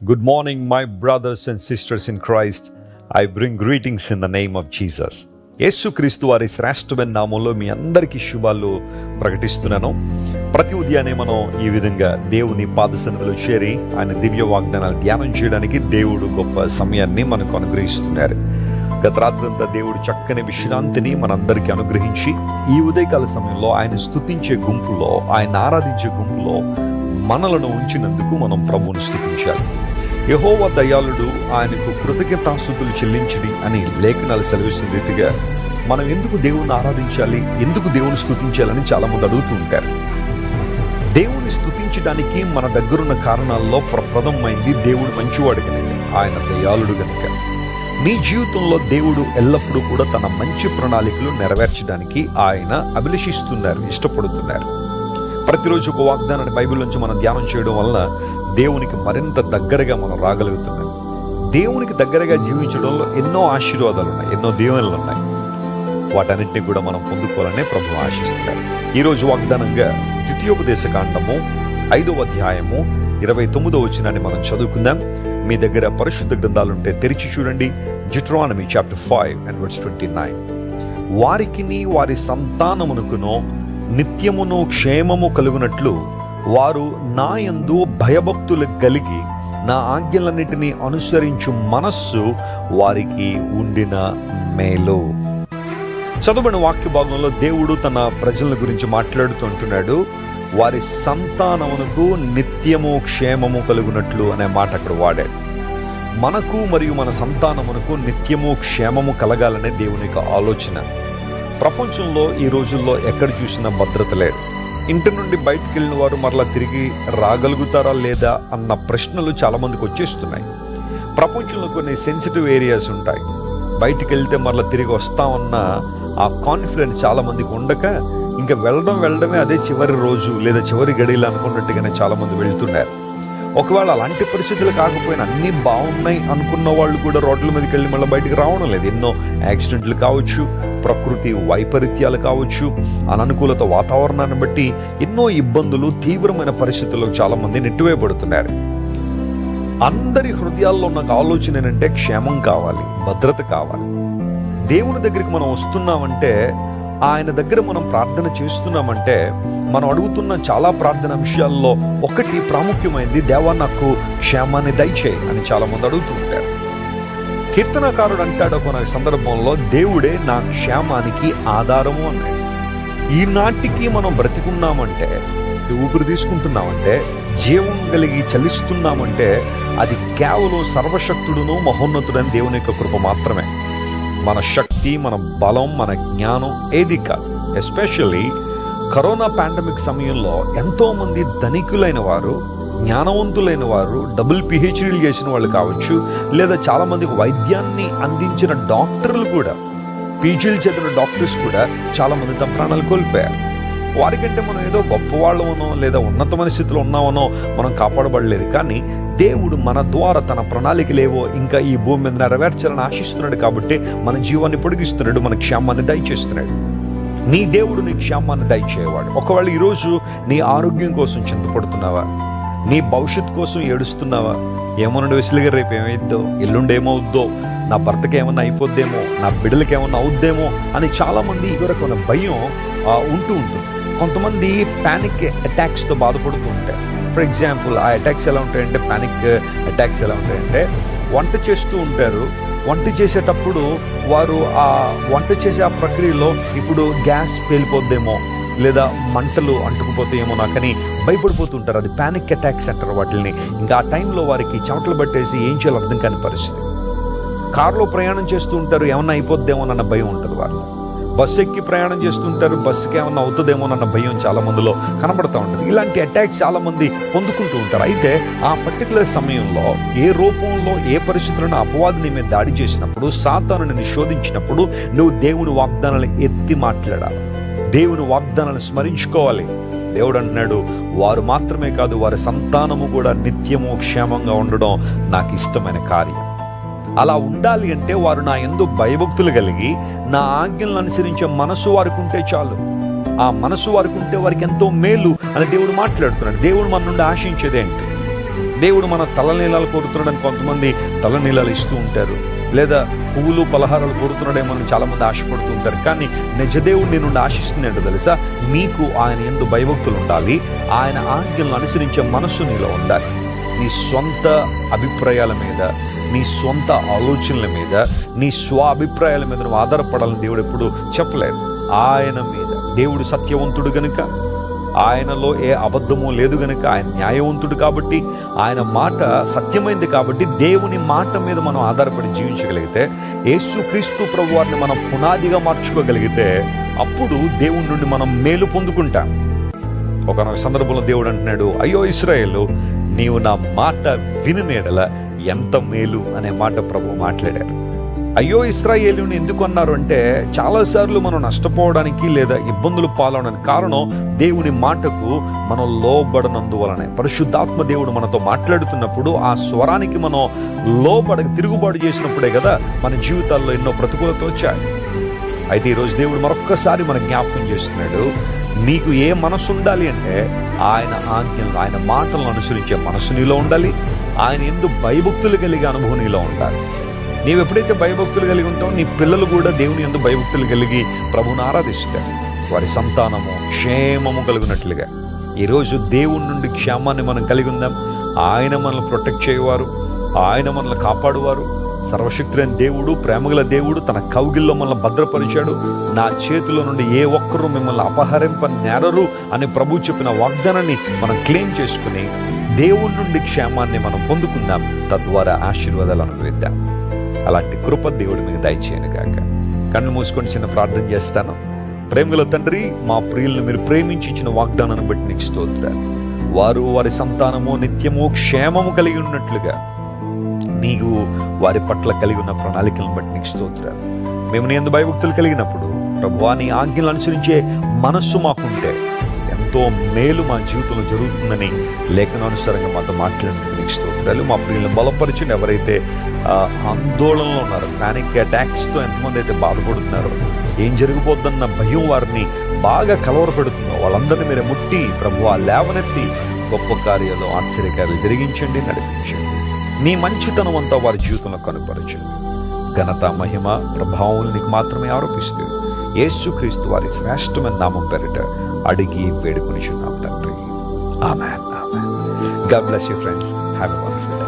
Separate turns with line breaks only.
Good morning, my brothers and sisters in Christ. I bring greetings in the name of Jesus. యేసుక్రీస్తు వారి శ్రేష్టమైన నామంలో మీ అందరికీ శుభాలు ప్రకటిస్తున్నాను ప్రతి ఉదయాన్నే మనం ఈ విధంగా దేవుని పాదసన్నిధిలో చేరి ఆయన దివ్య వాగ్దానాలు ధ్యానం చేయడానికి దేవుడు గొప్ప సమయాన్ని మనకు అనుగ్రహిస్తున్నారు గత రాత్రంతా దేవుడు చక్కని విశ్రాంతిని మనందరికీ అనుగ్రహించి ఈ ఉదయకాల సమయంలో ఆయన స్తుతించే గుంపులో ఆయన ఆరాధించే గుంపులో మనలను ఉంచినందుకు మనం ప్రభువును స్థుతించాలి యహోవ దయాళుడు ఆయనకు కృతజ్ఞతాస్థుతులు చెల్లించడి అని లేఖనాలు సెలవిస్తున్న రీతిగా మనం ఎందుకు దేవుణ్ణి ఆరాధించాలి ఎందుకు దేవుని స్థుతించాలని చాలామంది అడుగుతూ ఉంటారు. దేవుని స్థుతించడానికి మన దగ్గరున్న కారణాల్లో ప్రప్రదమైంది దేవుడు మంచివాడు కనుక ఆయన దయాళుడు కనుక. మీ జీవితంలో దేవుడు ఎల్లప్పుడూ కూడా తన మంచి ప్రణాళికలు నెరవేర్చడానికి ఆయన అభిలషిస్తున్నారు ఇష్టపడుతున్నారు. ప్రతిరోజు ఒక వాగ్దానాన్ని బైబిల్ నుంచి మనం ధ్యానం చేయడం వలన దేవునికి మరింత దగ్గరగా మనం రాగలుగుతున్నాం. దేవునికి దగ్గరగా జీవించడంలో ఎన్నో ఆశీర్వాదాలు ఉన్నాయి ఎన్నో దీవెనలు ఉన్నాయి. వాటన్నిటిని కూడా మనం పొందుకోవాలనే ప్రభు ఆశిస్తున్నారు. ఈరోజు వాగ్దానంగా ద్వితీయోపదేశ కాండము ఐదవ అధ్యాయము ఇరవై తొమ్మిదో వచ్చినాన్ని మనం చదువుకుందాం. మీ దగ్గర పరిశుద్ధ గ్రంథాలుంటే తెరిచి చూడండి. Deuteronomy chapter five and words twenty nine వారికిని వారి సంతానమునకునో నిత్యమును క్షేమము కలుగునట్లు వారు నా యందు భయభక్తులు కలిగి నా ఆజ్ఞలన్నిటినీ అనుసరించు మనస్సు వారికి ఉండిన మేలు. చదువుబడిన వాక్య భాగంలో దేవుడు తన ప్రజల గురించి మాట్లాడుతుంటున్నాడు వారి సంతానమునకు నిత్యము క్షేమము కలుగునట్లు అనే మాట అక్కడ వాడాడు. మనకు మరియు మన సంతానమునకు నిత్యము క్షేమము కలగాలనే దేవుని యొక్క ఆలోచన. ప్రపంచంలో ఈ రోజుల్లో ఎక్కడ చూసినా భద్రత లేదు. ఇంటి నుండి బయటికి వెళ్ళిన వారు మరలా తిరిగి రాగలుగుతారా లేదా అన్న ప్రశ్నలు చాలామందికి వచ్చేస్తున్నాయి. ప్రపంచంలో కొన్ని సెన్సిటివ్ ఏరియాస్ ఉంటాయి. బయటికి వెళ్తే మరలా తిరిగి వస్తామన్న ఆ కాన్ఫిడెన్స్ చాలామందికి ఉండక ఇంకా వెళ్ళడం వెళ్ళడమే అదే చివరి రోజు లేదా చివరి గడియలు అనుకున్నట్టుగానే చాలామంది వెళ్తున్నారు. ఒకవేళ అలాంటి పరిస్థితులు కాకపోయినా అన్నీ బాగున్నాయి అనుకున్న వాళ్ళు కూడా రోడ్ల మీదకి వెళ్ళి మళ్ళీ బయటికి రావడం లేదు. ఎన్నో యాక్సిడెంట్లు కావచ్చు ప్రకృతి వైపరీత్యాలు కావచ్చు అననుకూలత వాతావరణాన్ని బట్టి ఎన్నో ఇబ్బందులు తీవ్రమైన పరిస్థితుల్లో చాలామంది నెట్టివేయబడుతున్నారు. అందరి హృదయాల్లో ఉన్న ఆలోచన ఏంటంటే క్షేమం కావాలి భద్రత కావాలి. దేవుని దగ్గరికి మనం వస్తున్నామంటే ఆయన దగ్గర మనం ప్రార్థన చేస్తున్నామంటే మనం అడుగుతున్న చాలా ప్రార్థన అంశాల్లో ఒకటి ప్రాముఖ్యమైంది దేవా నాకు క్షేమాన్ని దయచేయి అని చాలా మంది అడుగుతూ ఉంటారు. కీర్తనకారుడు అంటాడు ఒక సందర్భంలో దేవుడే నా క్షేమానికి ఆధారము అన్నాడు. ఈనాటికి మనం బ్రతికున్నామంటే ఊపిరి తీసుకుంటున్నామంటే జీవం కలిగి చలిస్తున్నామంటే అది కేవలం సర్వశక్తుడును మహోన్నతుడని దేవుని యొక్క కృప మాత్రమే. మన శక్తి మన బలం మన జ్ఞానం ఏది కాదు. ఎస్పెషల్లీ కరోనా పాండమిక్ సమయంలో ఎంతోమంది ధనికులైన వారు జ్ఞానవంతులైన వారు డబుల్ పిహెచ్డీలు చేసిన వాళ్ళు కావచ్చు లేదా చాలామందికి వైద్యాన్ని అందించిన డాక్టర్లు కూడా పీజీలు చదివిన డాక్టర్స్ కూడా చాలామంది తమ ప్రాణాలు కోల్పోయారు. వారికంటే మనం ఏదో గొప్పవాళ్ళమనో లేదా ఉన్నతమైన స్థితిలో ఉన్నామనో మనం కాపాడబడలేదు. కానీ దేవుడు మన ద్వారా తన ప్రణాళికలేవో ఇంకా ఈ భూమి మీద నెరవేర్చాలని ఆశిస్తున్నాడు కాబట్టి మన జీవాన్ని పొడిగిస్తున్నాడు మన క్షేమాన్ని దయచేస్తున్నాడు. నీ దేవుడు నీ క్షేమాన్ని దయచేయవాడు. ఒకవేళ ఈరోజు నీ ఆరోగ్యం కోసం చింతపడుతున్నావా? నీ భవిష్యత్ కోసం ఏడుస్తున్నావా? ఏమన్నాడు వెసులుగా రేపు ఏమైద్దో ఎల్లుండి ఏమవుద్దో? నా భర్తకి ఏమన్నా అయిపోద్దేమో? నా బిడ్డలకి ఏమన్నా అవుద్దేమో? అని చాలామంది ఇవరకు భయం ఉంటూ ఉంటుంది. కొంతమంది ప్యానిక్ అటాక్స్తో బాధపడుతూ ఉంటారు. ఫర్ ఎగ్జాంపుల్ ఆ అటాక్స్ ఎలా ఉంటాయంటే ప్యానిక్ అటాక్స్ ఎలా ఉంటాయంటే వంట చేస్తూ ఉంటారు. వంట చేసేటప్పుడు వారు ఆ వంట చేసే ఆ ప్రక్రియలో ఇప్పుడు గ్యాస్ పేలిపోద్దేమో లేదా మంటలు అంటుకుపోతాయేమో నాకని భయపడిపోతుంటారు అది ప్యానిక్ అటాక్స్ అంటారు వాటిని ఇంకా ఆ టైంలో వారికి చెమటలు పట్టేసి ఏం చేయాలో అర్థం కాని పరిస్థితి. కారులో ప్రయాణం చేస్తూ ఉంటారు. ఏమన్నా అయిపోద్దేమోనన్న భయం ఉంటుంది వాళ్ళు బస్సు ఎక్కి ప్రయాణం చేస్తుంటారు బస్సుకి ఏమన్నా అవుతుందేమోనన్న భయం చాలా మందిలో కనబడుతూ ఉంటుంది. ఇలాంటి అటాక్స్ చాలా మంది పొందుకుంటూ ఉంటారు. అయితే ఆ పర్టికులర్ సమయంలో ఏ రూపంలో ఏ పరిస్థితులను అపవాది నీ మీద దాడి చేసినప్పుడు సాతాను నిషోధించినప్పుడు శోధించినప్పుడు నువ్వు దేవుని వాగ్దానాలు ఎత్తి మాట్లాడాలి. దేవుని వాగ్దానాలను స్మరించుకోవాలి. దేవుడు అన్నాడు వారు మాత్రమే కాదు వారి సంతానము కూడా నిత్యము క్షేమంగా ఉండడం నాకు ఇష్టమైన కార్యం. అలా ఉండాలి అంటే వారు నా ఎందు భయభక్తులు కలిగి నా ఆజ్ఞలను అనుసరించే మనసు వారికి ఉంటే చాలు. ఆ మనసు వారికి ఉంటే వారికి ఎంతో మేలు అని దేవుడు మాట్లాడుతున్నాడు. దేవుడు మన నుండి ఆశించేదేంటి దేవుడు మన తలనీలాలు కోరుతున్నాడని కొంతమంది తలనీలాలు ఇస్తూ ఉంటారు. లేదా పువ్వులు పలహారాలు కోరుతున్నాడేమో చాలామంది ఆశపడుతూ ఉంటారు. కానీ నిజదేవుడు నేను నుండి తెలుసా? నీకు ఆయన ఎందు భయభక్తులు ఉండాలి. ఆయన ఆజ్ఞలను అనుసరించే మనస్సు నీలో ఉండాలి. నీ సొంత అభిప్రాయాల మీద నీ సొంత ఆలోచనల మీద నీ స్వ అభిప్రాయాల మీద నువ్వు ఆధారపడాలని దేవుడు ఎప్పుడు చెప్పలేదు. ఆయన మీద. దేవుడు సత్యవంతుడు గనుక ఆయనలో ఏ అబద్ధము లేదు గనుక ఆయన న్యాయవంతుడు కాబట్టి ఆయన మాట సత్యమైంది కాబట్టి దేవుని మాట మీద మనం ఆధారపడి జీవించగలిగితే యేసుక్రీస్తు ప్రభు వారిని మనం పునాదిగా మార్చుకోగలిగితే అప్పుడు దేవుని నుండి మనం మేలు పొందుకుంటాం. ఒక సందర్భంలో దేవుడు అంటున్నాడు అయ్యో ఇస్రాయేల్ నీవు నా మాట వినినేడల ఎంత మేలు అనే మాట ప్రభు మాట్లాడారు. అయ్యో ఇస్రాయేలుని ఎందుకు అన్నారు అంటే చాలాసార్లు మనం నష్టపోవడానికి లేదా ఇబ్బందులు పాలవడానికి కారణం దేవుని మాటకు మనం లోబడనందువలనే. పరిశుద్ధాత్మ దేవుడు మనతో మాట్లాడుతున్నప్పుడు ఆ స్వరానికి మనం లోబడ తిరుగుబాటు చేసినప్పుడే కదా మన జీవితాల్లో ఎన్నో ప్రతికూలత వచ్చాయి. అయితే ఈరోజు దేవుడు మరొక్కసారి మన జ్ఞాపకం చేస్తున్నాడు నీకు ఏ మనసు ఉండాలి అంటే ఆయన ఆజ్ఞలను ఆయన మాటలను అనుసరించే మనసు నీలో ఉండాలి ఆయన ఎందు భయభక్తులు కలిగే అనుభవం నీలో ఉండాలి. నీవు ఎప్పుడైతే భయభక్తులు కలిగి ఉంటావో నీ పిల్లలు కూడా దేవుని ఎందు భయభక్తులు కలిగి ప్రభుని ఆరాధిస్తారు. వారి సంతానము క్షేమము కలిగినట్లుగా. ఈరోజు దేవుని నుండి క్షేమాన్ని మనం కలిగి ఉందాం. ఆయన మనల్ని ప్రొటెక్ట్ చేయవారు ఆయన మనల్ని కాపాడువారు సర్వశక్తులైన దేవుడు ప్రేమగల దేవుడు తన కౌగిల్లో మనల్ని భద్రపరిచాడు. నా చేతిలో నుండి ఏ ఒక్కరూ మిమ్మల్ని అపహరింప నేరరు అని ప్రభు చెప్పిన వాగ్దానాన్ని మనం క్లెయిమ్ చేసుకుని దేవుడి నుండి క్షేమాన్ని మనం పొందుకుందాం. తద్వారా ఆశీర్వాదాలు అనుభవిద్దాం. అలాంటి కృప దేవుడి మీకు దయచేయను గాక. కళ్ళు మూసుకొని చిన్న ప్రార్థన చేస్తాను. ప్రేమగల తండ్రి మా ప్రియులను మీరు ప్రేమించి ఇచ్చిన వాగ్దానాన్ని బట్టి నీకు స్తోత్రాలు. వారు వారి సంతానము నిత్యము క్షేమము కలిగి ఉన్నట్లుగా నీకు వారి పట్ల కలిగి ఉన్న ప్రణాళికలను బట్టి నీకు స్తోత్రాలు. మేము నీ ఎందు భయభక్తులు కలిగినప్పుడు ప్రభువా నీ ఆజ్ఞలు అనుసరించే మనస్సు మాకుంటే ఎంతో మేలు మా జీవితంలో జరుగుతుందని లేఖనానుసారంగా మాతో మాట్లాడినందుకు నీకు స్తోత్రాలు. మా ప్రియులను బలపరిచిన ఎవరైతే ఆందోళనలో ఉన్నారో ప్యానిక్ అటాక్స్తో ఎంతమంది అయితే బాధపడుతున్నారో ఏం జరిగిపోద్దన్న భయం వారిని బాగా కలవరపెడుతుందో వాళ్ళందరినీ మీరు ముట్టి ప్రభువా లేవనెత్తి గొప్ప కార్యాలు ఆశ్చర్యకార్యాలు జరిగించండి నడిపించండి. నీ మంచితనం అంతా వారి జీవితంలో కనుపరచండి ఘనత మహిమ ప్రభావం నీకు మాత్రమే ఆరోపిస్తూ యేసుక్రీస్తు వారి శ్రేష్టమైన నామం పెరట అడిగి వేడుకొని చున్నాం తండ్రి ఆమె God bless you friends have a wonderful day